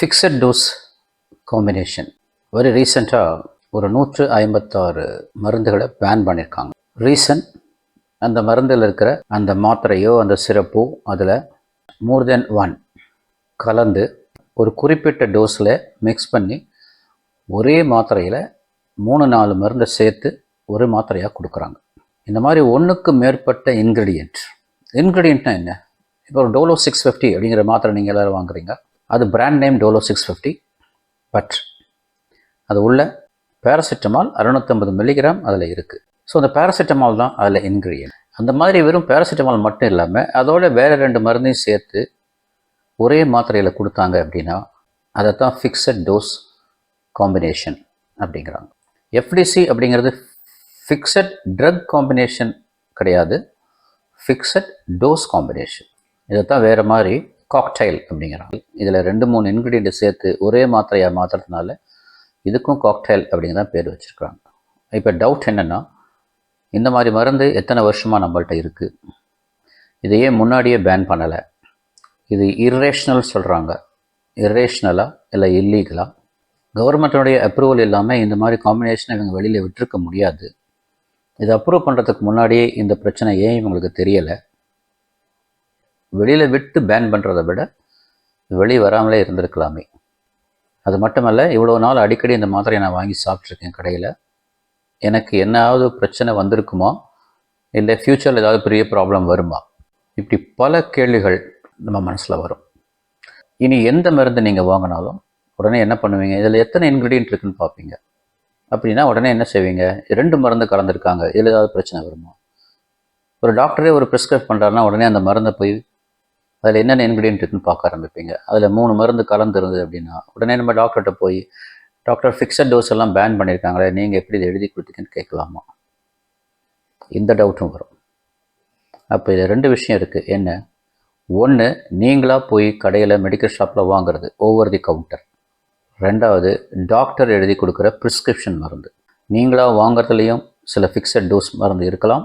Fixed dose combination very ரீசெண்டாக ஒரு நூற்று ஐம்பத்தாறு மருந்துகளை பேன் பண்ணியிருக்காங்க ரீசன் அந்த மருந்தில் இருக்கிற அந்த மாத்திரையோ அந்த சிறப்போ அதில் மோர் தென் ஒன் கலந்து ஒரு குறிப்பிட்ட டோஸில் மிக்ஸ் பண்ணி ஒரே மாத்திரையில் மூணு நாலு மருந்தை சேர்த்து ஒரு மாத்திரையாக கொடுக்குறாங்க. இந்த மாதிரி ஒன்றுக்கு மேற்பட்ட இன்க்ரீடியன்ட் இன்க்ரீடியண்ட்னா என்ன? இப்போ ஒரு டோலோ சிக்ஸ் ஃபிஃப்டி அப்படிங்கிற மாத்திரை நீங்கள் எல்லோரும் வாங்குறீங்க. அது brand name Dolo six fifty but அது உள்ள பேராசிட்டமால் அறுநூத்தம்பது மில்லிகிராம் அதில் இருக்குது ஸோ அந்த பேராசிட்டமால் தான் அதில் இன்க்ரீடியன்ட் அந்த மாதிரி வெறும் பேராசிட்டமால் மட்டும் இல்லாமல் அதோட வேறு ரெண்டு மருந்தையும் சேர்த்து ஒரே மாத்திரையில் கொடுத்தாங்க அப்படின்னா அதை தான் ஃபிக்ஸட் டோஸ் காம்பினேஷன் அப்படிங்கிறாங்க எஃப்டிசி அப்படிங்கிறது ஃபிக்ஸட் ட்ரக் காம்பினேஷன் கிடையாது. ஃபிக்ஸட் டோஸ் காம்பினேஷன் இதை தான் வேறு மாதிரி காக்டைல் அப்படிங்கிறாங்க. இதில் ரெண்டு மூணு இன்க்ரீடியண்ட்டை சேர்த்து ஒரே மாத்திரையாக மாற்றுறதுனால இதுக்கும் காக்டைல் அப்படிங்கிற பேர் வச்சுருக்குறாங்க. இப்போ டவுட் என்னென்னா இந்த மாதிரி மருந்து எத்தனை வருஷமாக நம்மள்ட்ட இருக்குது இதையே முன்னாடியே பேன் பண்ணலை? இது இர்ரேஷ்னல் சொல்கிறாங்க இர்ரேஷ்னலாக இல்லை இல்லீகலாக கவர்மெண்ட்டுடைய அப்ரூவல் இல்லாமல் இந்த மாதிரி காம்பினேஷனை இவங்க வெளியில் விட்டுருக்க முடியாது. இதை அப்ரூவ் பண்ணுறதுக்கு முன்னாடியே இந்த பிரச்சனை ஏன் இவங்களுக்கு தெரியலை? வெளியில் விட்டு பேன் பண்ணுறதை விட வெளியே வராமலே இருந்திருக்கலாமே. அது மட்டுமல்ல இவ்வளோ நாள் அடிக்கடி இந்த மாத்திரையை நான் வாங்கி சாப்பிட்ருக்கேன் கடையில். எனக்கு என்னாவது பிரச்சனை வந்திருக்குமா? இல்லை ஃப்யூச்சரில் ஏதாவது பெரிய ப்ராப்ளம் வருமா? இப்படி பல கேள்விகள் நம்ம மனசில் வரும். இனி எந்த மருந்து நீங்கள் வாங்கினாலும் உடனே என்ன பண்ணுவீங்க? இதில் எத்தனை இன்க்ரீடியன்ட் இருக்குன்னு பார்ப்பீங்க. அப்படின்னா உடனே என்ன செய்வீங்க? ரெண்டு மருந்து கலந்துருக்காங்க. இதில் ஏதாவது பிரச்சனை வருமா? ஒரு டாக்டரே ஒரு ப்ரிஸ்கிரைப் பண்ணுறாருன்னா உடனே அந்த மருந்தை போய் அதில் என்னென்ன இன்க்ரீடியன்ட் இருக்குன்னு பார்க்க ஆரம்பிப்பீங்க. அதில் மூணு மருந்து கலந்துருந்தது அப்படின்னா உடனே நம்ம டாக்டர்கிட்ட போய் டாக்டர் ஃபிக்ஸட் டோஸ் எல்லாம் பேன் பண்ணியிருக்காங்களே நீங்கள் எப்படி இதை எழுதி கொடுத்தீங்கன்னு கேட்கலாமா? இந்த டவுட்டும் வரும். அப்போ இதில் ரெண்டு விஷயம் இருக்குது என்ன? ஒன்று நீங்களாக போய் கடையில் மெடிக்கல் ஷாப்பில் வாங்குறது ஓவர் தி கவுண்டர் ரெண்டாவது டாக்டர் எழுதி கொடுக்குற ப்ரிஸ்கிரிப்ஷன் மருந்து. நீங்களாக வாங்குறதுலேயும் சில ஃபிக்ஸட் டோஸ் மருந்து இருக்கலாம்.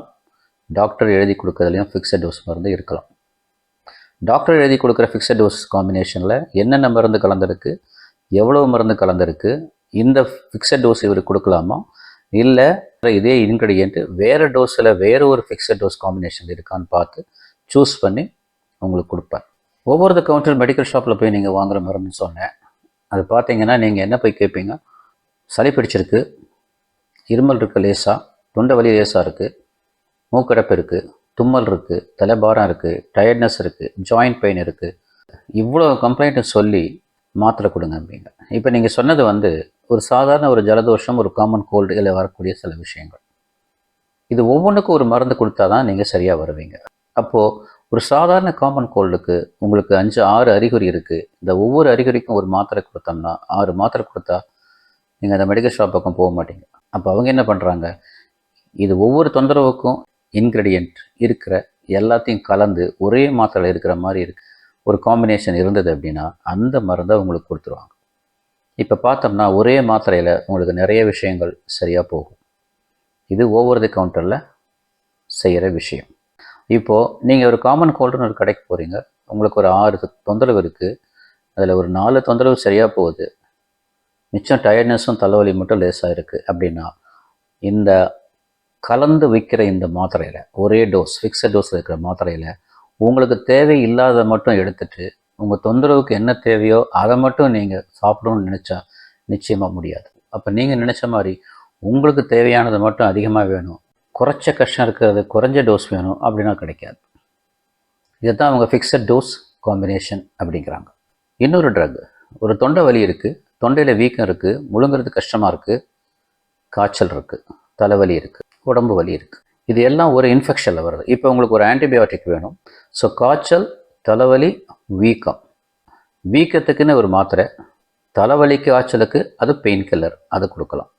டாக்டர் எழுதி கொடுக்குறதுலையும் ஃபிக்ஸட் டோஸ் மருந்து இருக்கலாம். டாக்டர் எழுதி கொடுக்குற ஃபிக்ஸட் டோஸ் காம்பினேஷனில் என்னென்ன மருந்து கலந்துருக்கு எவ்வளோ மருந்து கலந்துருக்கு இந்த ஃபிக்ஸட் டோஸ் இவருக்கு கொடுக்கலாமா இல்லை இதே இன்க்ரீடியன்ட் வேறு டோஸில் வேறு ஒரு ஃபிக்ஸட் டோஸ் காம்பினேஷன் இருக்கான்னு பார்த்து சூஸ் பண்ணி உங்களுக்கு கொடுப்பேன். ஒவ்வொரு கவுண்டர் மெடிக்கல் ஷாப்பில் போய் நீங்கள் வாங்குற மருந்துன்னு சொன்னேன். அது பார்த்தீங்கன்னா நீங்கள் என்ன போய் கேட்பீங்க சளி பிடிச்சிருக்கு இருமல் இருக்குது லேசாக தொண்டை வலி லேசாக இருக்குது மூக்கடைப்பு இருக்குது தும்மல் இருக்குது தலைபாரம் இருக்குது டயர்ட்னஸ் இருக்குது ஜாயிண்ட் பெயின் இருக்குது இவ்வளோ கம்ப்ளைண்ட்டு சொல்லி மாத்திரை கொடுங்க அப்படிங்க. இப்போ நீங்கள் சொன்னது வந்து ஒரு சாதாரண ஒரு ஜலதோஷம் ஒரு காமன் கோல்டு இதில் வரக்கூடிய சில விஷயங்கள். இது ஒவ்வொன்றுக்கும் ஒரு மருந்து கொடுத்தா தான் நீங்கள் சரியாக வருவீங்க. அப்போது ஒரு சாதாரண காமன் கோல்டுக்கு உங்களுக்கு அஞ்சு ஆறு அறிகுறி இருக்குது இந்த ஒவ்வொரு அறிகுறிக்கும் ஒரு மாத்திரை கொடுத்தோம்னா ஆறு மாத்திரை கொடுத்தா நீங்கள் அந்த மெடிக்கல் ஷாப் பக்கம் போக மாட்டீங்க. அப்போ அவங்க என்ன பண்ணுறாங்க இது ஒவ்வொரு தொந்தரவுக்கும் இன்க்ரீடியண்ட் இருக்கிற எல்லாத்தையும் கலந்து ஒரே மாத்திரையில் இருக்கிற மாதிரி இருக்கு. ஒரு காம்பினேஷன் இருந்தது அப்படின்னா அந்த மருந்தை உங்களுக்கு கொடுத்துருவாங்க. இப்போ பார்த்தோம்னா ஒரே மாத்திரையில் உங்களுக்கு நிறைய விஷயங்கள் சரியாக போகும். இது ஒவ்வொரு தி கவுண்டரில் செய்கிற விஷயம். இப்போது நீங்கள் ஒரு காமன் கோல்டுன்னு ஒரு கடைக்கு போகிறீங்க உங்களுக்கு ஒரு ஆறு தொந்தரவு இருக்குது அதில் ஒரு நாலு தொந்தரவு சரியாக போகுது. மிச்சம் டயர்ட்னஸும் தலைவலி மட்டும் லேஸாக இருக்குது அப்படின்னா இந்த கலந்து வைக்கிற இந்த மாத்திரையில் ஒரே டோஸ் ஃபிக்ஸட் டோஸில் இருக்கிற மாத்திரையில் உங்களுக்கு தேவை இல்லாத மட்டும் எடுத்துட்டு உங்கள் தொந்தரவுக்கு என்ன தேவையோ அதை மட்டும் நீங்கள் சாப்பிடணும்னு நினச்சா நிச்சயமாக முடியாது. அப்போ நீங்கள் நினச்ச மாதிரி உங்களுக்கு தேவையானது மட்டும் அதிகமாக வேணும். குறைச்ச கஷ்டம் இருக்கிறது குறைஞ்ச டோஸ் வேணும் அப்படின்னா கிடைக்காது. இதுதான் அவங்க ஃபிக்ஸட் டோஸ் காம்பினேஷன் அப்படிங்கிறாங்க. இன்னொரு ட்ரக் ஒரு தொண்டை வலி இருக்குது தொண்டையில் வீக்கம் இருக்குது முழுங்கிறது கஷ்டமாக இருக்குது காய்ச்சல் இருக்குது தலைவலி இருக்குது உடம்பு வலி இருக்குது இது எல்லாம் ஒரு இன்ஃபெக்ஷனில் வருது. இப்போ உங்களுக்கு ஒரு ஆன்டிபயோட்டிக் வேணும். ஸோ காய்ச்சல் தலைவலி வீக்கம். வீக்கத்துக்குன்னு ஒரு மாத்திரை தலைவலிக்கு காய்ச்சலுக்கு அது பெயின் கில்லர் அதை கொடுக்கலாம்.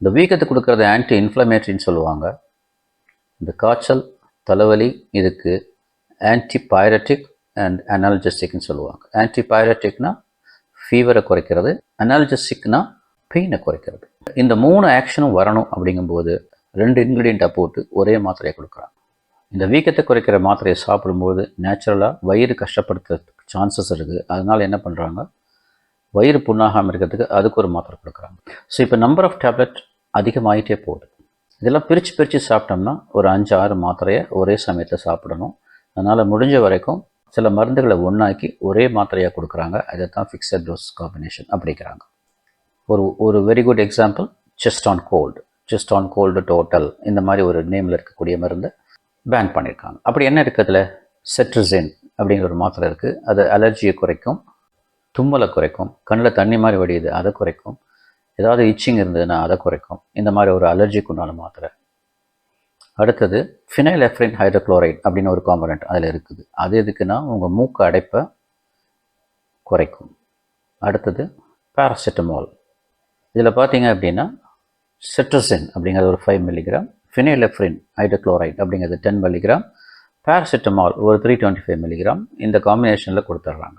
இந்த வீக்கத்துக்கு கொடுக்குறது ஆன்டி இன்ஃப்ளமேட்ரின்னு சொல்லுவாங்க. இந்த காய்ச்சல் தலைவலி இதுக்கு ஆன்டிபயரட்டிக் அண்ட் அனால்ஜஸ்டிக்னு சொல்லுவாங்க. ஆன்டிபயரட்டிக்னா ஃபீவரை குறைக்கிறது அனால்ஜஸ்டிக்னா பெயினை குறைக்கிறது. இந்த மூணு ஆக்ஷனும் வரணும் அப்படிங்கும்போது ரெண்டு இன்க்ரீடியண்ட்டை போட்டு ஒரே மாத்திரையை கொடுக்குறாங்க இந்த வீக்கத்தை குறைக்கிற மாத்திரையை சாப்பிடும்போது நேச்சுரலாக வயிறு கஷ்டப்படுத்துறதுக்கு சான்சஸ் இருக்குது அதனால் என்ன பண்ணுறாங்க வயிறு புண்ணாகாமல் இருக்கிறதுக்கு அதுக்கு ஒரு மாத்திரை கொடுக்குறாங்க. ஸோ இப்போ நம்பர் ஆஃப் டேப்லெட் அதிகமாகிட்டே போகுது. இதெல்லாம் பிரித்து பிரித்து சாப்பிட்டோம்னா ஒரு அஞ்சு ஆறு மாத்திரையை ஒரே சமயத்தில் சாப்பிடணும். அதனால் முடிஞ்ச வரைக்கும் சில மருந்துகளை ஒன்றாக்கி ஒரே மாத்திரையாக கொடுக்குறாங்க. அதை தான் ஃபிக்ஸட் டோஸ் காம்பினேஷன் அப்படிங்கிறாங்க. ஒரு ஒரு very good example chest on cold just on cold total இந்த மாதிரி ஒரு நேமில் இருக்கக்கூடிய மருந்து பேன் பண்ணியிருக்காங்க அப்படி என்ன இருக்கிறதுல செட்ரிசின் அப்படிங்கிற ஒரு மாத்திரை இருக்குது அது அலர்ஜியை குறைக்கும் தும்மலை குறைக்கும் கண்ணில் தண்ணி மாதிரி வடியுது அதை குறைக்கும். ஏதாவது இச்சிங் இருந்ததுன்னா அதை குறைக்கும். இந்த மாதிரி ஒரு அலர்ஜிக்கு உண்டான மாத்திரை. அடுத்தது ஃபினைல் எஃப்ரின் ஹைட்ரோக்ளோரைட் அப்படின்னு ஒரு காம்பனண்ட் அதில் இருக்குது. அது எதுக்குன்னா உங்கள் மூக்கு அடைப்பை குறைக்கும். அடுத்தது பேராசிட்டமால் இதில் பார்த்தீங்க அப்படின்னா செட்ரசின் அப்படிங்கிறது ஒரு ஃபைவ் மில்லிகிராம் ஃபினைலெஃப்ரின் ஹைட்ரோக்ளோரைட் அப்படிங்கிறது டென் மில்லிகிராம் பேராசிட்டமால் ஒரு த்ரீ டுவெண்ட்டி ஃபைவ் மில்லிகிராம் இந்த காம்பினேஷனில் கொடுத்துட்றாங்க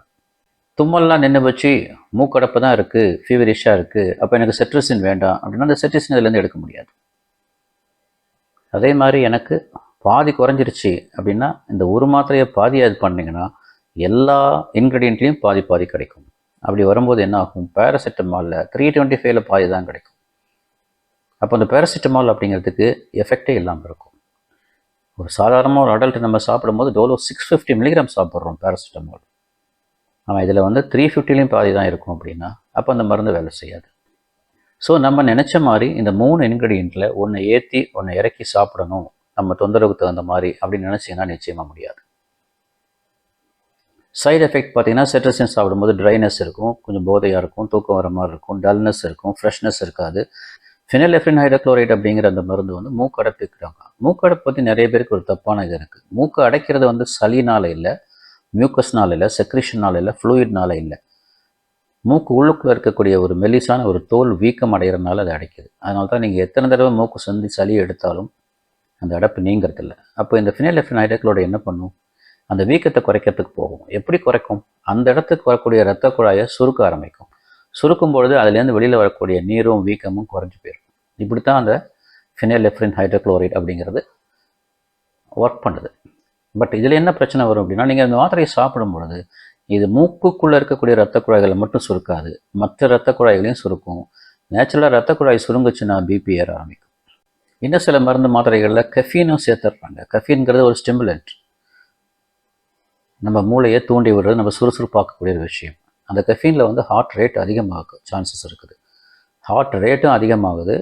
தும்மல்லாம் நின்று வச்சு மூக்கடப்பு தான் இருக்குது ஃபீவரிஷாக இருக்குது அப்போ எனக்கு செட்ரசின் வேண்டாம் அப்படின்னா அந்த செட்ரசின் இதுலேருந்து எடுக்க முடியாது. அதே மாதிரி எனக்கு பாதி குறைஞ்சிருச்சு அப்படின்னா இந்த ஒரு மாத்திரையை பாதி அது பண்ணிங்கன்னா எல்லா இன்க்ரீடியண்ட்லேயும் பாதி பாதி கிடைக்கும். அப்படி வரும்போது என்ன ஆகும் பேராசிட்டமாலில் த்ரீ டுவெண்ட்டி ஃபைவ்ல பாதி தான் கிடைக்கும். அப்போ அந்த பேராசிட்டமால் அப்படிங்கிறதுக்கு எஃபெக்டே இல்லாமல் இருக்கும். ஒரு சாதாரணமாக ஒரு அடல்ட் நம்ம சாப்பிடும்போது டோலோ சிக்ஸ் ஃபிஃப்டி மில்லிகிராம் சாப்பிட்றோம் பேராசிட்டமால் ஆனால் இதில் வந்து த்ரீ ஃபிஃப்டிலையும் பாதி தான் இருக்கும் அப்படின்னா அப்போ அந்த மருந்து வேலை செய்யாது. ஸோ நம்ம நினச்ச மாதிரி இந்த மூணு இன்க்ரீடியண்ட்டில் ஒன்று ஏற்றி ஒன்று இறக்கி சாப்பிடணும். நம்ம தொந்தரவுக்கு தகுந்த மாதிரி அப்படின்னு நினச்சிங்கன்னா நிச்சயமாக முடியாது. சைடு எஃபெக்ட் பார்த்தீங்கன்னா செட்ரஸின் சாப்பிடும்போது ட்ரைனஸ் இருக்கும் கொஞ்சம் போதையாக இருக்கும் தூக்கம் வர மாதிரி இருக்கும் டல்னஸ் இருக்கும் ஃப்ரெஷ்னஸ் இருக்காது. ஃபினலெஃப்ரின் ஹைட்ரோக்ளோரைட் அப்படிங்கிற அந்த மருந்து வந்து மூக்கு அடைப்பிக்கிறாங்க மூக்கடை பற்றி நிறைய பேருக்கு ஒரு தப்பான இது இருக்குது மூக்கு அடைக்கிறது வந்து சளினால் இல்லை மியூக்கஸ்னால் இல்லை செக்ரிஷனால் இல்லை ஃப்ளூயிட்னால் இல்லை. மூக்கு உள்ளுக்குள்ளே இருக்கக்கூடிய ஒரு மெலிசான ஒரு தோல் வீக்கம் அடைகிறதுனால அது அடைக்குது. அதனால தான் நீங்கள் எத்தனை தடவை மூக்கு சந்தி சளி எடுத்தாலும் அந்த அடைப்பு நீங்கிறதில்ல அப்போ இந்த ஃபினைலெஃபின் ஹைட்ரோக்ளோட என்ன பண்ணும்? அந்த வீக்கத்தை குறைக்கிறதுக்கு போகும். எப்படி குறைக்கும்? அந்த இடத்துக்கு வரக்கூடிய இரத்த குழாயை சுருக்க ஆரம்பிக்கும். சுருக்கும் பொழுது அதுலேருந்து வெளியில் வரக்கூடிய நீரும் வீக்கமும் குறைஞ்சி போயிடும் இப்படி தான் அந்த ஃபினைலெஃப்ரின் ஹைட்ரோக்ளோரைட் அப்படிங்கிறது ஒர்க் பண்ணுது. பட் இதில் என்ன பிரச்சனை வரும் அப்படின்னா நீங்கள் அந்த மாத்திரையை சாப்பிடும் பொழுது இது மூக்குக்குள்ளே இருக்கக்கூடிய ரத்த குழாய்களை மட்டும் சுருக்காது. மற்ற ரத்த குழாய்களையும் சுருக்கும். நேச்சுரலாக ரத்த குழாய் சுருங்குச்சுன்னா பிபி ஏற ஆரம்பிக்கும். இன்னும் சில மருந்து மாத்திரைகளில் கஃபீனும் சேர்த்துடுறாங்க கஃபீன்கிறது ஒரு ஸ்டிமுலண்ட் நம்ம மூளையை தூண்டி விடுறது நம்ம சுறுசுறுப்பாக்கக்கூடிய ஒரு விஷயம். அந்த கஃபீனில் வந்து ஹார்ட் ரேட் அதிகமாக சான்சஸ் இருக்குது. ஹார்ட் ரேட்டும் அதிகமாகுது.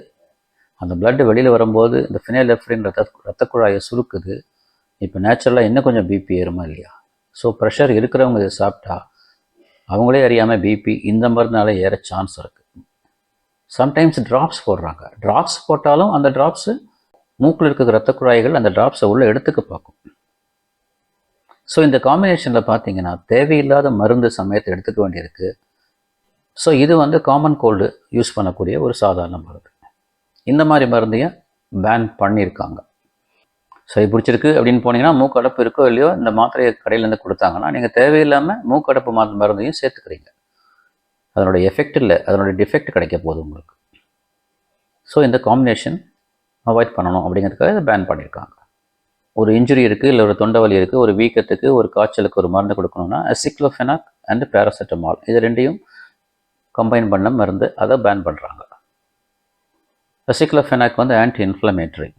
அந்த பிளட் வெளியில் வரும்போது இந்த ஃபினைலெஃப்ரின் ரத்த ரத்த குழாயை சுருக்குது. இப்போ நேச்சுரலாக இன்னும் கொஞ்சம் பிபி ஏறுமா இல்லையா? ஸோ ப்ரெஷர் இருக்கிறவங்க இதை சாப்பிட்டா அவங்களே அறியாமல் பிபி இந்த மருந்துனால ஏற சான்ஸ் இருக்குது சம்டைம்ஸ் ட்ராப்ஸ் போடுறாங்க. ட்ராப்ஸ் போட்டாலும் அந்த ட்ராப்ஸு மூக்கில் இருக்கிற ரத்த குழாய்கள் அந்த ட்ராப்ஸை உள்ளே எடுத்துக்க பார்க்கும். ஸோ இந்த காம்பினேஷனில் பார்த்தீங்கன்னா தேவையில்லாத மருந்து சமயத்தை எடுத்துக்க வேண்டியிருக்கு. ஸோ இது வந்து காமன் கோல்டு யூஸ் பண்ணக்கூடிய ஒரு சாதாரண மருந்து. இந்த மாதிரி மருந்தையும் பேன் பண்ணியிருக்காங்க. சரி பிடிச்சிருக்கு அப்படின்னு போனீங்கன்னா மூக்கடப்பு இருக்கோ இல்லையோ இந்த மாத்திரையை கடையிலேருந்து கொடுத்தாங்கன்னா நீங்கள் தேவையில்லாமல் மூக்கடப்பு மாத்திரை மருந்தையும் சேர்த்துக்கிறீங்க. அதனுடைய எஃபெக்ட் இல்லை அதனுடைய டிஃபெக்ட் கிடைக்க போகுது உங்களுக்கு. ஸோ இந்த காம்பினேஷன் அவாய்ட் பண்ணணும் அப்படிங்கிறதுக்காக இதை பேன் பண்ணியிருக்காங்க. ஒரு இன்ஜுரி இருக்குது இல்லை ஒரு தொண்டை வலி இருக்குது ஒரு வீக்கத்துக்கு ஒரு காய்ச்சலுக்கு ஒரு மருந்து கொடுக்கணும்னா சிக்லோஃபெனாக் அண்ட் பேராசிட்டமால் இது ரெண்டையும் கம்பைன் பண்ண மருந்து அதை பேன் பண்ணுறாங்க சிக்லோஃபெனாக் வந்து ஆன்டி இன்ஃப்ளமேட்ரி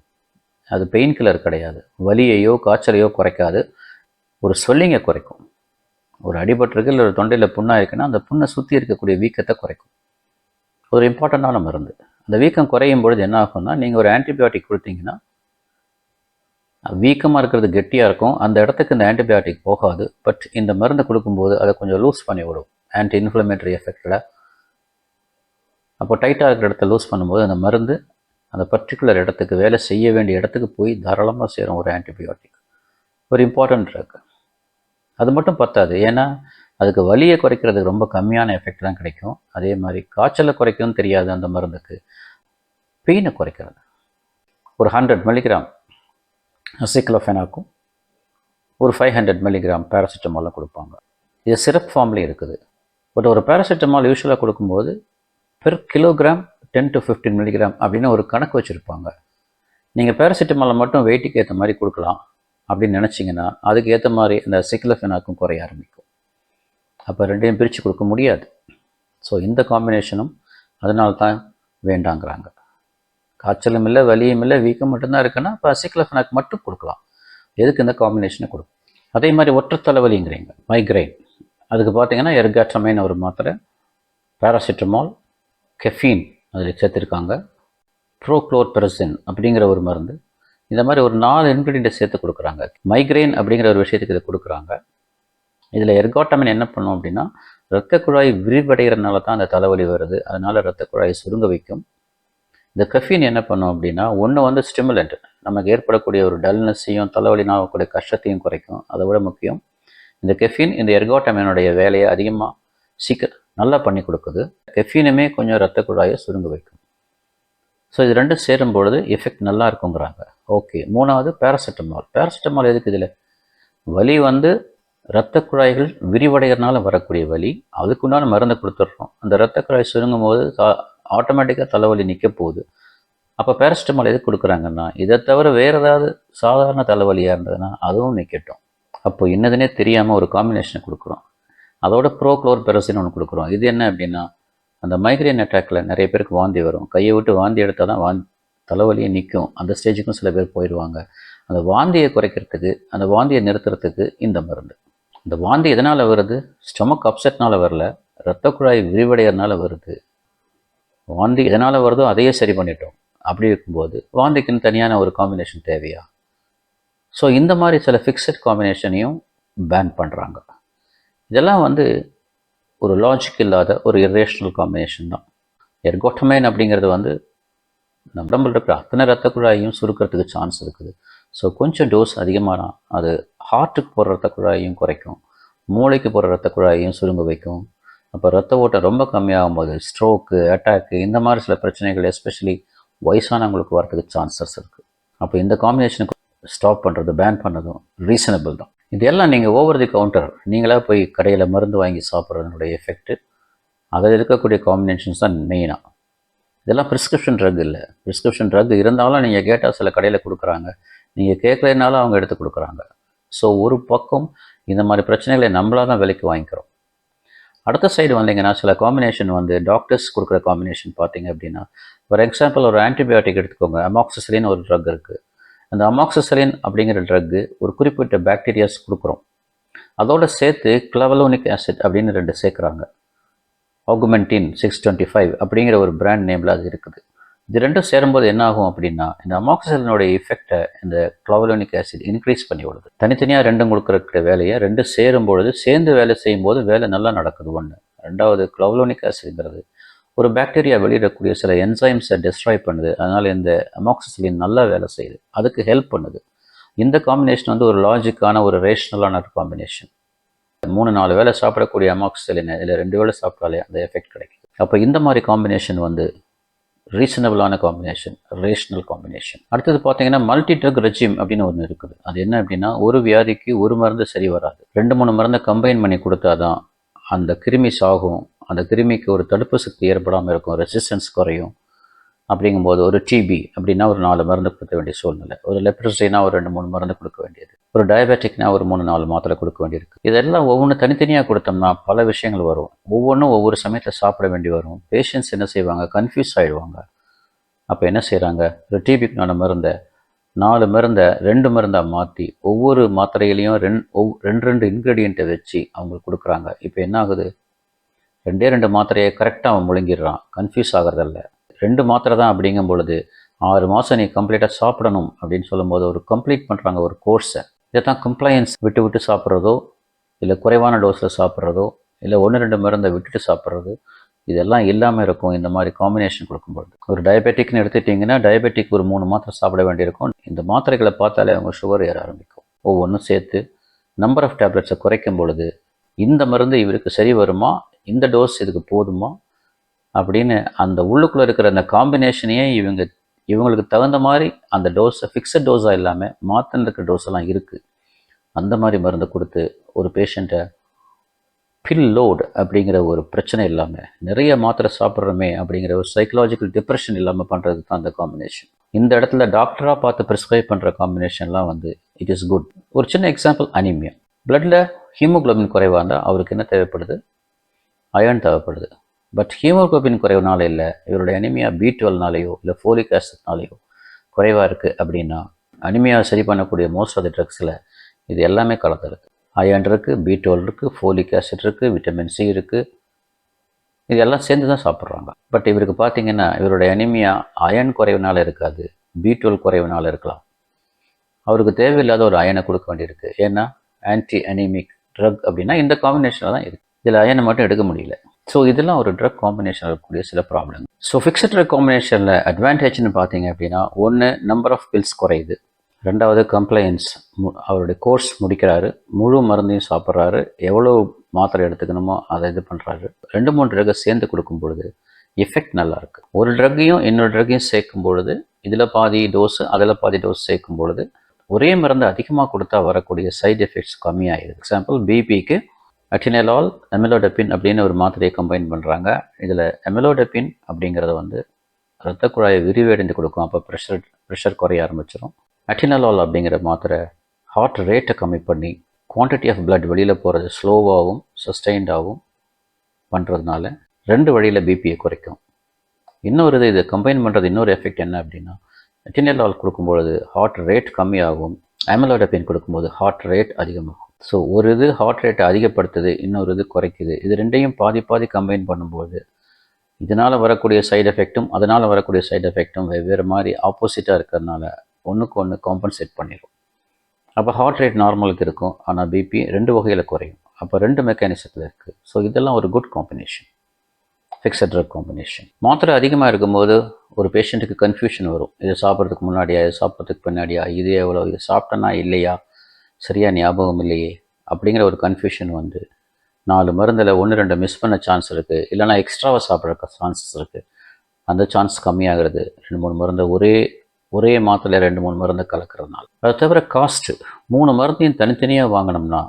அது பெயின் கில்லர் கிடையாது. வலியையோ காய்ச்சலையோ குறைக்காது. ஒரு ஸ்வெல்லிங்கை குறைக்கும். ஒரு அடிபட்டிருக்கு இல்லை ஒரு தொண்டையில் புண்ணாக இருக்குன்னா அந்த புண்ணை சுற்றி இருக்கக்கூடிய வீக்கத்தை குறைக்கும். ஒரு இம்பார்ட்டண்ட்டான மருந்து. அந்த வீக்கம் குறையும் பொழுது என்ன ஆகும்னா நீங்கள் ஒரு ஆன்டிபயோட்டிக் கொடுத்தீங்கன்னா வீக்கமாக இருக்கிறது கெட்டியாக இருக்கும். அந்த இடத்துக்கு இந்த ஆன்டிபயோட்டிக் போகாது. பட் இந்த மருந்து கொடுக்கும்போது அதை கொஞ்சம் லூஸ் பண்ணி விடும். ஆன்டி இன்ஃப்ளமேட்டரி எஃபெக்டில் அப்போ டைட்டாக இருக்கிற இடத்த லூஸ் பண்ணும்போது அந்த மருந்து அந்த பர்டிகுலர் இடத்துக்கு வேலை செய்ய வேண்டிய இடத்துக்கு போய் தாராளமாக சேரும் ஒரு ஆன்டிபயோட்டிக் ஒரு இம்பார்ட்டன்ட் ட்ரக் அது மட்டும் பத்தாது. ஏன்னா அதுக்கு வலியை குறைக்கிறதுக்கு ரொம்ப கம்மியான எஃபெக்ட் தான் கிடைக்கும். அதே மாதிரி காய்ச்சலை குறைக்கும்னு தெரியாது அந்த மருந்துக்கு. பெயினை குறைக்கிறது. ஒரு ஹண்ட்ரட் மில்லிகிராம் சிக்லோஃபெனாக்கும் ஒரு ஃபைவ் ஹண்ட்ரட் மில்லிகிராம் பேராசிட்டமாலும் கொடுப்பாங்க. இது சிரப் ஃபார்ம்லேயும் இருக்குது. பட் ஒரு பேராசிட்டமால் யூஸ்வலாக கொடுக்கும்போது per kilogram ten to fifteen milligram அப்படின்னு ஒரு கணக்கு வச்சுருப்பாங்க. நீங்கள் பேராசிட்டமாலை மட்டும் வெயிட்டுக்கு ஏற்ற மாதிரி கொடுக்கலாம் அப்படின்னு நினச்சிங்கன்னா அதுக்கு ஏற்ற மாதிரி இந்த சிக்லோஃபெனாக்கும் குறைய ஆரம்பிக்கும். அப்போ ரெண்டையும் பிரித்து கொடுக்க முடியாது. ஸோ இந்த காம்பினேஷனும் அதனால தான் வேண்டாங்கிறாங்க. காய்ச்சலும் இல்லை வலியும் இல்லை வீக்கம் மட்டும்தான் இருக்குன்னா இப்போ அசிக்ளஃபனாக் மட்டும் கொடுக்கலாம். எதுக்கு இந்த காம்பினேஷனை கொடுக்கும்? அதே மாதிரி ஒற்றை தலைவலிங்கிறீங்க மைக்ரைன் அதுக்கு பார்த்தீங்கன்னா எர்காட்ரமைன் ஒரு மாத்திரை பேராசிட்டமால் கெஃபீன் அதில் சேர்த்துருக்காங்க ப்ரோக்ளோர் பெரசின் அப்படிங்கிற ஒரு மருந்து. இந்த மாதிரி ஒரு நாலு இன்க்ரீடியண்ட்டை சேர்த்து கொடுக்குறாங்க. மைக்ரைன் அப்படிங்கிற ஒரு விஷயத்துக்கு இதை கொடுக்குறாங்க. இதில் எர்காட்டமின் என்ன பண்ணும் அப்படின்னா இரத்த குழாய் விரிவடைகிறதுனால தான் அந்த தலைவலி வருது. அதனால் இரத்த குழாயை சுருங்க வைக்கும். இந்த கஃபீன் என்ன பண்ணும் அப்படின்னா ஒன்று வந்து ஸ்டிமுலண்ட் நமக்கு ஏற்படக்கூடிய ஒரு டல்னஸையும் தலைவலினால் ஆகக்கூடிய கஷ்டத்தையும் குறைக்கும். அதை விட முக்கியம் இந்த கெஃபீன் இந்த எர்காட்டமினுடைய வேலையை அதிகமாக சீக்கிரம் நல்லா பண்ணி கொடுக்குது. கெஃபீனுமே கொஞ்சம் ரத்த குழாயை சுருங்க வைக்கும். ஸோ இது ரெண்டும் சேரும் பொழுது எஃபெக்ட் நல்லா இருக்குங்கிறாங்க. ஓகே மூணாவது பேராசிட்டமால் பேராசிட்டமால் எதுக்கு இதில்? வலி வந்து இரத்த குழாய்கள் விரிவடைகிறனால வரக்கூடிய வலி. அதுக்குண்டான மருந்தை கொடுத்துட்றோம். அந்த இரத்த குழாய் சுருங்கும் போது ஆட்டோமேட்டிக்காக தலைவலி நிற்க போகுது அப்போ பேரஸ்டமால் எது கொடுக்குறாங்கன்னா இதை தவிர வேறு ஏதாவது சாதாரண தலைவலியாக இருந்ததுன்னா அதுவும் நிற்கட்டும் அப்போ என்னதுன்னே தெரியாமல் ஒரு காம்பினேஷனை கொடுக்குறோம். அதோட ப்ரோக்ளோர் பெரசின் ஒன்று கொடுக்குறோம். இது என்ன அப்படின்னா அந்த மைக்ரேன் அட்டாக்ல நிறைய பேருக்கு வாந்தி வரும். கையை விட்டு வாந்தி எடுத்தால் தான் வாந்தி தலைவலியே நிற்கும் அந்த ஸ்டேஜுக்கும் சில பேர் போயிடுவாங்க அந்த வாந்தியை குறைக்கிறதுக்கு அந்த வாந்தியை நிறுத்துறதுக்கு இந்த மருந்து. இந்த வாந்தி எதனால் வருது? ஸ்டொமக் அப்செட்னால் வரல. இரத்த குழாய் விரிவடைகிறதுனால வருது. வாந்தி எதனால் வருதோ அதையே சரி பண்ணிட்டோம். அப்படி இருக்கும்போது வாந்திக்குன்னு தனியான ஒரு காம்பினேஷன் தேவையா? ஸோ இந்த மாதிரி சில ஃபிக்ஸட் காம்பினேஷனையும் பேன் பண்ணுறாங்க இதெல்லாம் வந்து ஒரு லாஜிக் இல்லாத ஒரு இரேஷனல் காம்பினேஷன் தான். எர்கோட்டமைன் அப்படிங்கிறது வந்து நம்ம உடம்புல இருக்கிற அத்தனை ரத்த குழாயையும் சுருக்கிறதுக்கு சான்ஸ் இருக்குது. ஸோ கொஞ்சம் டோஸ் அதிகமானா அது ஹார்ட்டுக்கு போகிற ரத்த குழாயையும் குறைக்கும். மூளைக்கு போகிற ரத்த குழாயையும் சுருங்க வைக்கும். அப்போ ரத்த ஓட்டம் ரொம்ப கம்மியாகும் போது ஸ்ட்ரோக்கு அட்டாக்கு இந்த மாதிரி சில பிரச்சனைகள் எஸ்பெஷலி வயசானவங்களுக்கு வரதுக்கு சான்சஸ் இருக்குது அப்போ இந்த காம்பினேஷனுக்கு ஸ்டாப் பண்ணுறது பேன் பண்ணதும் ரீசனபிள் தான். இதெல்லாம் நீங்கள் ஓவர் தி கவுண்டர் நீங்களாக போய் கடையில் மருந்து வாங்கி சாப்பிட்றதுனுடைய எஃபெக்ட்டு அதில் இருக்கக்கூடிய காம்பினேஷன்ஸ் தான் மெயினாக இதெல்லாம் ப்ரிஸ்கிரிப்ஷன் ட்ரக் இல்லை. ப்ரிஸ்கிரிப்ஷன் ட்ரக் இருந்தாலும் நீங்கள் கேட்டால் சில கடையில் கொடுக்குறாங்க. நீங்கள் கேட்கலைனாலும் அவங்க எடுத்து கொடுக்குறாங்க. ஸோ ஒரு பக்கம் இந்த மாதிரி பிரச்சனைகளை நம்மளாக தான் விலைக்கு வாங்கிக்கிறோம். அடுத்த சைடு வந்தீங்கன்னா சில காம்பினேஷன் வந்து டாக்டர்ஸ் கொடுக்குற காம்பினேஷன் பார்த்தீங்க அப்படின்னா ஃபார் எக்ஸாம்பிள் ஒரு ஆன்டிபயோட்டிக் எடுத்துக்கோங்க. அமாக்சிசிலின் ஒரு ட்ரக் இருக்குது அந்த அமாக்சிசிலின் அப்படிங்கிற ட்ரக்கு ஒரு குறிப்பிட்ட பாக்டீரியாஸ் கொடுக்குறோம். அதோட சேர்த்து கிளவலோனிக் ஆசிட் அப்படின்னு ரெண்டு சேர்க்குறாங்க. ஆகுமெண்டின் சிக்ஸ் டுவெண்ட்டி ஃபைவ் அப்படிங்கிற ஒரு பிராண்ட் நேமில் அது இருக்குது. இது ரெண்டும் சேரும்போது என்ன ஆகும் அப்படின்னா இந்த அமாக்சிசலினுடைய எஃபெக்டை இந்த குளோவலோனிக் ஆசிட் இன்க்ரீஸ் பண்ணி விடுது. தனித்தனியாக ரெண்டும் கொடுக்குற வேலையை ரெண்டு சேரும் பொழுது சேர்ந்து வேலை செய்யும் போது வேலை நல்லா நடக்குது ஒன்று ரெண்டாவது குளோவலோனிக் ஆசிட்ங்கிறது ஒரு பாக்டீரியா வெளியிடக்கூடிய சில என்சைம்ஸை டெஸ்ட்ராய் பண்ணுது. அதனால் இந்த அமாக்சிசிலின் நல்லா வேலை செய்யுது. அதுக்கு ஹெல்ப் பண்ணுது. இந்த காம்பினேஷன் வந்து ஒரு லாஜிக்கான ஒரு ரேஷ்னலான ஒரு காம்பினேஷன் மூணு நாலு வேலை சாப்பிடக்கூடிய அமாக்சிலின் இல்லை ரெண்டு வேளை சாப்பிட்டாலே அந்த எஃபெக்ட் கிடைக்கும் அப்போ இந்த மாதிரி காம்பினேஷன் வந்து ரீசனபிளான காம்பினேஷன் ரேஷனல் காம்பினேஷன் அடுத்தது பார்த்தீங்கன்னா மல்டி ட்ரக் ரெஜிம் அப்படின்னு ஒன்று இருக்குது. அது என்ன அப்படின்னா ஒரு வியாதிக்கு ஒரு மருந்து சரி வராது. ரெண்டு மூணு மருந்தை கம்பைன் பண்ணி கொடுத்தாதான் அந்த கிருமி சாகும். அந்த கிருமிக்கு ஒரு தடுப்பு சக்தி ஏற்படாமல் இருக்கும். ரெசிஸ்டன்ஸ் குறையும். அப்படிங்கும்போது ஒரு டிபி அப்படின்னா ஒரு நாலு மருந்து கொடுக்க வேண்டிய சூழ்நிலை. ஒரு லெப்ரஸினா ஒரு ரெண்டு மூணு மருந்து கொடுக்க வேண்டியது. ஒரு டயபெட்டிக்னா ஒரு மூணு நாலு மாத்திரை கொடுக்க வேண்டியிருக்கு. இதெல்லாம் ஒவ்வொன்று தனித்தனியாக கொடுத்தோம்னா பல விஷயங்கள் வரும். ஒவ்வொன்றும் ஒவ்வொரு சமயத்தில் சாப்பிட வேண்டி வரும். பேஷண்ட்ஸ் என்ன செய்வாங்க? கன்ஃபியூஸ் ஆகிடுவாங்க அப்போ என்ன செய்கிறாங்க ஒரு டிபிக்கு நாலு மருந்தை நாலு மருந்தை ரெண்டு மருந்தாக மாற்றி ஒவ்வொரு மாத்திரையிலையும் ரெண் ஒவ் ரெண்டு ரெண்டு இன்க்ரீடியண்ட்டை வச்சு அவங்களுக்கு கொடுக்குறாங்க. இப்போ என்ன ஆகுது? ரெண்டே ரெண்டு மாத்திரையை கரெக்டாக அவன் முழுங்கிடுறான். கன்ஃபியூஸ் ஆகிறதில்ல. ரெண்டு மாத்திரை தான் அப்படிங்கும் பொழுது ஆறு மாதம் நீ கம்ப்ளீட்டாக சாப்பிடணும் அப்படின்னு சொல்லும்போது ஒரு கம்ப்ளீட் பண்ணுறாங்க ஒரு கோர்ஸை இதை தான் கம்ப்ளையன்ஸ் விட்டு விட்டு சாப்பிட்றதோ இல்லை குறைவான டோஸில் சாப்பிட்றதோ இல்லை ஒன்று ரெண்டு மருந்தை விட்டுட்டு சாப்பிட்றது இதெல்லாம் இல்லாமல் இருக்கும் இந்த மாதிரி காம்பினேஷன் கொடுக்கும்போது ஒரு டயபெட்டிக்னு எடுத்துட்டிங்கன்னா டயபெட்டிக் ஒரு மூணு மாத்திரை சாப்பிட வேண்டியிருக்கும். இந்த மாத்திரைகளை பார்த்தாலே அவங்க சுகர் ஏற ஆரம்பிக்கும். ஒவ்வொன்றும் சேர்த்து நம்பர் ஆஃப் டேப்லெட்ஸை குறைக்கும் பொழுது இந்த மருந்து இவருக்கு சரி வருமா? இந்த டோஸ் இதுக்கு போதுமா? அப்படின்னு அந்த உள்ளுக்குள்ளே இருக்கிற அந்த காம்பினேஷனையே இவங்க இவங்களுக்கு தகுந்த மாதிரி அந்த டோஸை ஃபிக்ஸட் டோஸாக இல்லாமல் மாற்றின இருக்கிற டோஸ் எல்லாம் இருக்குது அந்த மாதிரி மருந்தை கொடுத்து ஒரு பேஷண்ட்டை பில் லோடு அப்படிங்கிற ஒரு பிரச்சனை இல்லாமல் நிறைய மாத்திரை சாப்பிட்றோமே அப்படிங்கிற ஒரு சைக்கலாஜிக்கல் டிப்ரெஷன் இல்லாமல் பண்ணுறது தான் அந்த காம்பினேஷன் இந்த இடத்துல டாக்டராக பார்த்து ப்ரிஸ்கிரைப் பண்ணுற காம்பினேஷன்லாம் வந்து இட் இஸ் குட் ஒரு சின்ன எக்ஸாம்பிள் அனிமியா பிளட்டில் ஹீமோக்ளோபின் குறைவாக இருந்தால் அவருக்கு என்ன தேவைப்படுது? அயர்ன் தேவைப்படுது. பட் ஹீமோகோபின் குறைவுனால இல்லை இவருடைய அனிமியா பி டுவெல்னாலேயோ இல்லை ஃபோலிக் ஆசிட்னாலேயோ குறைவாக இருக்குது அப்படின்னா அனிமியா சரி பண்ணக்கூடிய மோஸ்ட் ஆஃப் த ட்ரக்ஸில் இது எல்லாமே கலந்துருக்கு அயன் இருக்குது பி டுவெல் இருக்குது ஃபோலிக் ஆசிட் இருக்குது விட்டமின் சி இருக்குது இது எல்லாம் சேர்ந்து தான் சாப்பிட்றாங்க. பட் இவருக்கு பார்த்தீங்கன்னா இவருடைய அனிமியா அயன் குறைவுனால இருக்காது பி டுவெல் குறைவுனால இருக்கலாம். அவருக்கு தேவையில்லாத ஒரு அயனை கொடுக்க வேண்டியிருக்கு. ஏன்னா ஆன்டி அனிமிக் ட்ரக் அப்படின்னா இந்த காம்பினேஷனில் தான் இருக்குது இதில் அயனை மட்டும் எடுக்க முடியல. ஸோ இதெல்லாம் ஒரு ட்ரக் காம்பினேஷன் இருக்கக்கூடிய சில ப்ராப்ளம் ஸோ ஃபிக்ஸட் ட்ரக் காம்பினேஷனில் அட்வான்டேஜ்னு பார்த்தீங்க அப்படின்னா ஒன்று நம்பர் ஆஃப் பில்ஸ் குறையுது. ரெண்டாவது கம்ப்ளைன்ஸ் அவருடைய கோர்ஸ் முடிக்கிறாரு. முழு மருந்தையும் சாப்பிட்றாரு. எவ்வளோ மாத்திரை எடுத்துக்கணுமோ அதை இது பண்ணுறாரு ரெண்டு மூணு ட்ரக்கை சேர்ந்து கொடுக்கும் பொழுது எஃபெக்ட் நல்லாயிருக்கு ஒரு ட்ரக்கையும் இன்னொரு ட்ரக்கையும் சேர்க்கும் பொழுது இதில் பாதி டோஸு அதில் பாதி டோஸ் சேர்க்கும் பொழுது ஒரே மருந்து அதிகமாக கொடுத்தா வரக்கூடிய சைட் எஃபெக்ட்ஸ் கம்மியாகிடுது எக்ஸாம்பிள் பிபிக்கு அட்டினலால் எமிலோடெப்பின் அப்படின்னு ஒரு மாத்திரையை கம்பைன் பண்ணுறாங்க இதில் எமிலோடெப்பின் அப்படிங்கிறத வந்து இரத்த குழாயை விரிவடைந்து கொடுக்கும். அப்போ ப்ரெஷர் ப்ரெஷர் குறைய ஆரம்பிச்சிடும் அட்டினலால் அப்படிங்கிற மாத்திரை ஹார்ட் ரேட்டை கம்மி பண்ணி குவான்டிட்டி ஆஃப் பிளட் வெளியில் போகிறது ஸ்லோவாகவும் சஸ்டைன்டாகவும் பண்ணுறதுனால ரெண்டு வழியில் பிபியை குறைக்கும். இன்னொரு இது இதை கம்பைன் பண்ணுறது இன்னொரு எஃபெக்ட் என்ன அப்படின்னா அட்டினலால் கொடுக்கும்பொழுது ஹார்ட் ரேட் கம்மியாகும். அமலோடபின் கொடுக்கும்போது ஹார்ட் ரேட் அதிகமாகும். ஸோ ஒரு இது ஹார்ட் ரேட்டை அதிகப்படுத்துது இன்னொரு இது குறைக்குது. இது ரெண்டையும் பாதி பாதி கம்பைன் பண்ணும்போது இதனால் வரக்கூடிய சைடு எஃபெக்ட்டும் அதனால் வரக்கூடிய சைடு எஃபெக்ட்டும் வெவ்வேறு மாதிரி ஆப்போசிட்டாக இருக்கிறதுனால ஒன்றுக்கு ஒன்று காம்பன்சேட் பண்ணிடும் அப்போ ஹார்ட் ரேட் நார்மலுக்கு இருக்கும் ஆனால் பிபி ரெண்டு வகையில் குறையும். அப்போ ரெண்டு மெக்கானிசத்தில் இருக்குது ஸோ இதெல்லாம் ஒரு good combination fixed drug combination மாத்திரை அதிகமாக இருக்கும்போது ஒரு பேஷண்ட்டுக்கு கன்ஃபியூஷன் வரும். இதை சாப்பிட்றதுக்கு முன்னாடியா இது சாப்பிட்றதுக்கு பின்னாடியா இது எவ்வளோ இது சாப்பிட்டனா இல்லையா? சரியாக ஞாபகம் இல்லையே? அப்படிங்கிற ஒரு கன்ஃபியூஷன் வந்து நாலு மருந்தில் ஒன்று ரெண்டு மிஸ் பண்ண சான்ஸ் இருக்குது இல்லைனா எக்ஸ்ட்ராவாக சாப்பிட்ற சான்சஸ் இருக்குது அந்த சான்ஸ் கம்மியாகிறது. ரெண்டு மூணு மருந்தை ஒரே ஒரே மாதத்தில் ரெண்டு மூணு மருந்து கலக்கிறதுனால. அது தவிர காஸ்ட்டு மூணு மருந்தையும் தனித்தனியாக வாங்கினோம்னா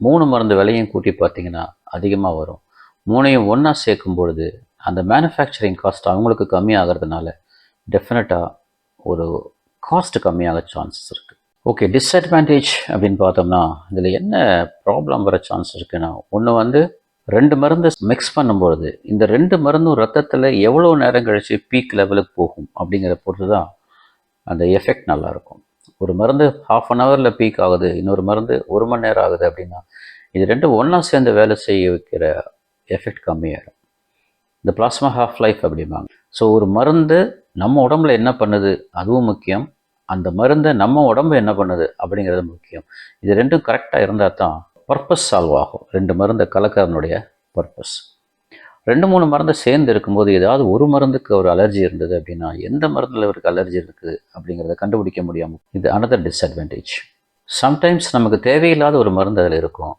மூணு மருந்து விலையும் கூட்டி பார்த்தீங்கன்னா அதிகமாக வரும். மூணையும் ஒன்றா சேர்க்கும் பொழுது அந்த மேனுஃபேக்சரிங் காஸ்ட் அவங்களுக்கு கம்மியாகிறதுனால டெஃபினட்டாக ஒரு காஸ்ட் கம்மியாக சான்சஸ் இருக்குது ஓகே டிஸ்அட்வான்டேஜ் அப்படின்னு பார்த்தோம்னா இதில் என்ன ப்ராப்ளம் வர சான்ஸ் இருக்குன்னா ஒன்று வந்து ரெண்டு மருந்து மிக்ஸ் பண்ணும்பொழுது இந்த ரெண்டு மருந்தும் ரத்தத்தில் எவ்வளோ நேரம் கழித்து பீக் லெவலுக்கு போகும் அப்படிங்கிற பொறுத்து தான் அந்த எஃபெக்ட் நல்லாயிருக்கும். ஒரு மருந்து ஹாஃப் அன் ஹவரில் பீக் ஆகுது இன்னொரு மருந்து ஒரு மணி நேரம் ஆகுது அப்படின்னா இது ரெண்டும் ஒன்றா சேர்ந்து வேலை செய்ய வைக்கிற எஃபெக்ட் கம்மியாகிடும் இந்த பிளாஸ்மா ஹாஃப் லைஃப் அப்படிம்பாங்க. ஸோ ஒரு மருந்து நம்ம உடம்புல என்ன பண்ணுது? அதுவும் முக்கியம். அந்த மருந்தை நம்ம உடம்பு என்ன பண்ணுது அப்படிங்கிறது முக்கியம். இது ரெண்டும் கரெக்டாக இருந்தால் தான் பர்பஸ் சால்வ் ஆகும். ரெண்டு மருந்தை கலக்கிறதுனுடைய பர்பஸ் ரெண்டு மூணு மருந்து சேர்ந்து இருக்கும்போது ஏதாவது ஒரு மருந்துக்கு ஒரு அலர்ஜி இருந்தது அப்படின்னா எந்த மருந்தில் இவருக்கு அலர்ஜி இருக்குது அப்படிங்கிறத கண்டுபிடிக்க முடியாமல் இது அனதர் டிஸ்அட்வான்டேஜ் சம்டைம்ஸ் நமக்கு தேவையில்லாத ஒரு மருந்து அதில் இருக்கும்.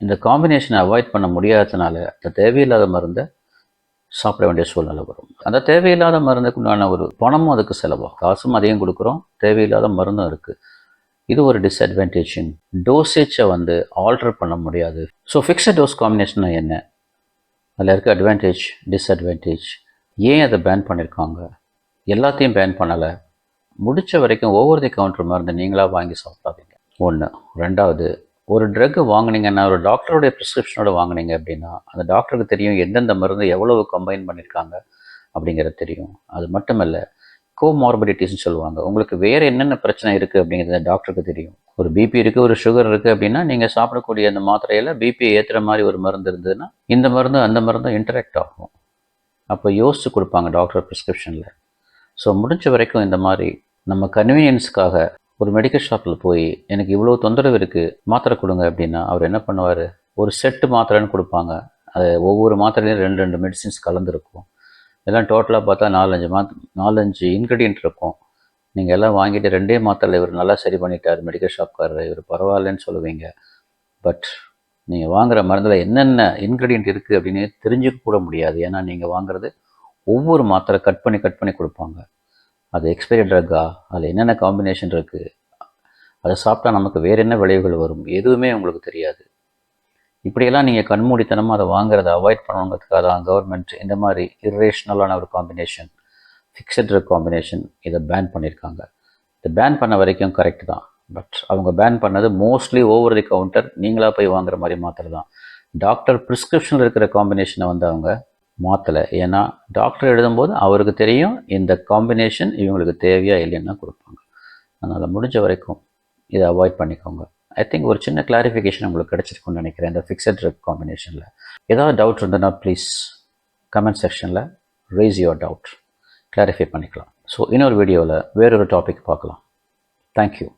இந்த காம்பினேஷனை அவாய்ட் பண்ண முடியாததுனால அந்த தேவையில்லாத மருந்தை சாப்பிட வேண்டிய சூழ்நிலை வரும். அந்த தேவையில்லாத மருந்துக்கு உண்டான ஒரு பணமும் அதுக்கு செலவாகும். காசும் அதையும் கொடுக்குறோம் தேவையில்லாத மருந்தும் இருக்குது இது ஒரு டிஸ்அட்வான்டேஜின் டோசேஜை வந்து ஆல்டர் பண்ண முடியாது. ஸோ ஃபிக்ஸட் டோஸ் காம்பினேஷன் என்ன? அதில் இருக்க அட்வான்டேஜ் டிஸ்அட்வான்டேஜ் ஏன் அதை பேன் பண்ணியிருக்காங்க எல்லாத்தையும் பேன் பண்ணலை. முடித்த வரைக்கும் ஒவ்வொரு தி கவுண்டர் மருந்து நீங்களாக வாங்கி சாப்பிடாதீங்க. ஒன்று ரெண்டாவது ஒரு ட்ரக்கு வாங்குனீங்கன்னா ஒரு டாக்டருடைய ப்ரிஸ்கிரிப்ஷனோட வாங்குனீங்க அப்படின்னா அந்த டாக்டருக்கு தெரியும் எந்தெந்த மருந்து எவ்வளவு கம்பைன் பண்ணியிருக்காங்க அப்படிங்கிறது தெரியும். அது மட்டுமல்ல கோமார்பிடிட்டிஸ்னு சொல்லுவாங்க. உங்களுக்கு வேறு என்னென்ன பிரச்சனை இருக்குது அப்படிங்கிறது டாக்டருக்கு தெரியும். ஒரு பிபி இருக்குது ஒரு சுகர் இருக்குது அப்படின்னா நீங்கள் சாப்பிடக்கூடிய அந்த மாத்திரையில் பிபி ஏற்றுற மாதிரி ஒரு மருந்து இருந்ததுன்னா இந்த மருந்து அந்த மருந்தும் இன்டராக்ட் ஆகும். அப்போ யோசித்து கொடுப்பாங்க டாக்டர் ப்ரிஸ்கிரிப்ஷனில் ஸோ முடிஞ்ச வரைக்கும் இந்த மாதிரி நம்ம கன்வீனியன்ஸ்க்காக ஒரு மெடிக்கல் ஷாப்பில் போய் எனக்கு இவ்வளோ தொந்தரவு இருக்குது மாத்திரை கொடுங்க அப்படின்னா அவர் என்ன பண்ணுவார்? ஒரு செட்டு மாத்திரைன்னு கொடுப்பாங்க. அது ஒவ்வொரு மாத்திரையிலையும் ரெண்டு ரெண்டு மெடிசின்ஸ் கலந்துருக்கும். எல்லாம் டோட்டலாக பார்த்தா நாலஞ்சு மாத் நாலஞ்சு இன்க்ரீடியன்ட் இருக்கும். நீங்கள் எல்லாம் வாங்கிட்டு ரெண்டே மாத்திரையில் இவர் நல்லா சரி பண்ணிட்டார் மெடிக்கல் ஷாப்காரர் இவர் பரவாயில்லன்னு சொல்லுவீங்க. பட் நீங்கள் வாங்குகிற மருந்தில் என்னென்ன இன்க்ரீடியன்ட் இருக்குது அப்படின்னு தெரிஞ்சுக்க கூட முடியாது. ஏன்னா நீங்கள் வாங்குறது ஒவ்வொரு மாத்திரை கட் பண்ணி கட் பண்ணி கொடுப்பாங்க. அது எக்ஸ்பைரி ட்ரக்கா அதில் என்னென்ன காம்பினேஷன் இருக்குது அதை சாப்பிட்டா நமக்கு வேறு என்ன விளைவுகள் வரும்? எதுவுமே உங்களுக்கு தெரியாது. இப்படியெல்லாம் நீங்கள் கண்மூடித்தனமாக அதை வாங்குறத அவாய்ட் பண்ணணுங்கிறதுக்காக தான் கவர்மெண்ட் இந்த மாதிரி இர்ரேஷ்னலான ஒரு காம்பினேஷன் ஃபிக்ஸட் ட்ரக் காம்பினேஷன் இதை பேன் பண்ணியிருக்காங்க. இதை பேன் பண்ண வரைக்கும் கரெக்ட் தான். பட் அவங்க பேன் பண்ணது மோஸ்ட்லி ஓவர் தி கவுண்டர் நீங்களாக போய் வாங்குற மாதிரி மாத்திரை தான் டாக்டர் ப்ரிஸ்கிரிப்ஷனில் இருக்கிற காம்பினேஷனை வந்து அவங்க மாற்றலை ஏன்னா டாக்டர் எழுதும்போது அவருக்கு தெரியும் இந்த காம்பினேஷன் இவங்களுக்கு தேவையா இல்லைன்னா கொடுப்பாங்க. அதனால் முடிஞ்ச வரைக்கும் இதை அவாய்ட் பண்ணிக்கோங்க. ஐ திங்க் ஒரு சின்ன கிளாரிஃபிகேஷன் உங்களுக்கு கிடச்சிருக்குன்னு நினைக்கிறேன் இந்த ஃபிக்ஸட் ட்ரக் காம்பினேஷனில் ஏதாவது டவுட் இருந்ததுன்னா ப்ளீஸ் கமெண்ட் செக்ஷனில் ரேஸ் யுவர் டவுட் கிளாரிஃபை பண்ணிக்கலாம். ஸோ இன்னொரு வீடியோவில் வேறொரு டாபிக் பார்க்கலாம். தேங்க்யூ